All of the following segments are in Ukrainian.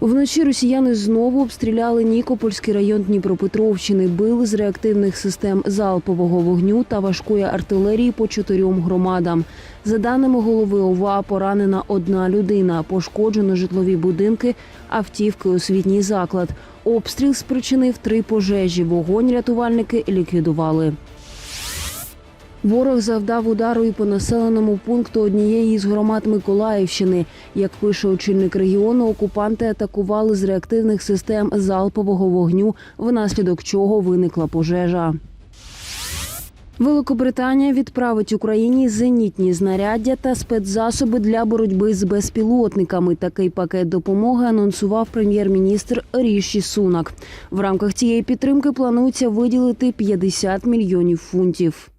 Вночі росіяни знову обстріляли Нікопольський район Дніпропетровщини, били з реактивних систем залпового вогню та важкої артилерії по чотирьом громадам. За даними голови ОВА, поранена одна людина, пошкоджено житлові будинки, автівки, освітній заклад. Обстріл спричинив три пожежі. Вогонь рятувальники ліквідували. Ворог завдав удару і по населеному пункту однієї з громад Миколаївщини. Як пише очільник регіону, окупанти атакували з реактивних систем залпового вогню, внаслідок чого виникла пожежа. Великобританія відправить Україні зенітні знаряддя та спецзасоби для боротьби з безпілотниками. Такий пакет допомоги анонсував прем'єр-міністр Ріші Сунак. В рамках цієї підтримки планується виділити 50 мільйонів фунтів.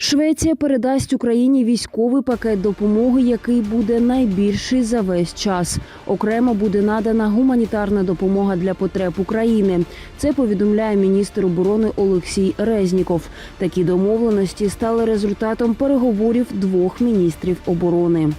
Швеція передасть Україні військовий пакет допомоги, який буде найбільший за весь час. Окремо буде надана гуманітарна допомога для потреб України. Це повідомляє міністр оборони Олексій Резніков. Такі домовленості стали результатом переговорів двох міністрів оборони.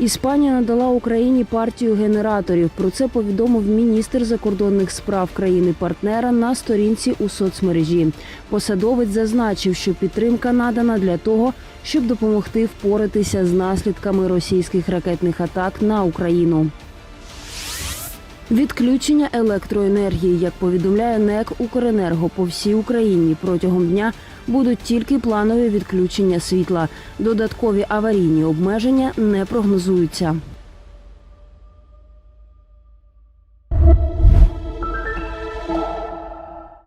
Іспанія надала Україні партію генераторів. Про це повідомив міністр закордонних справ країни-партнера на сторінці у соцмережі. Посадовець зазначив, що підтримка надана для того, щоб допомогти впоратися з наслідками російських ракетних атак на Україну. Відключення електроенергії, як повідомляє НЕК Укренерго по всій Україні протягом дня будуть тільки планові відключення світла. Додаткові аварійні обмеження не прогнозуються.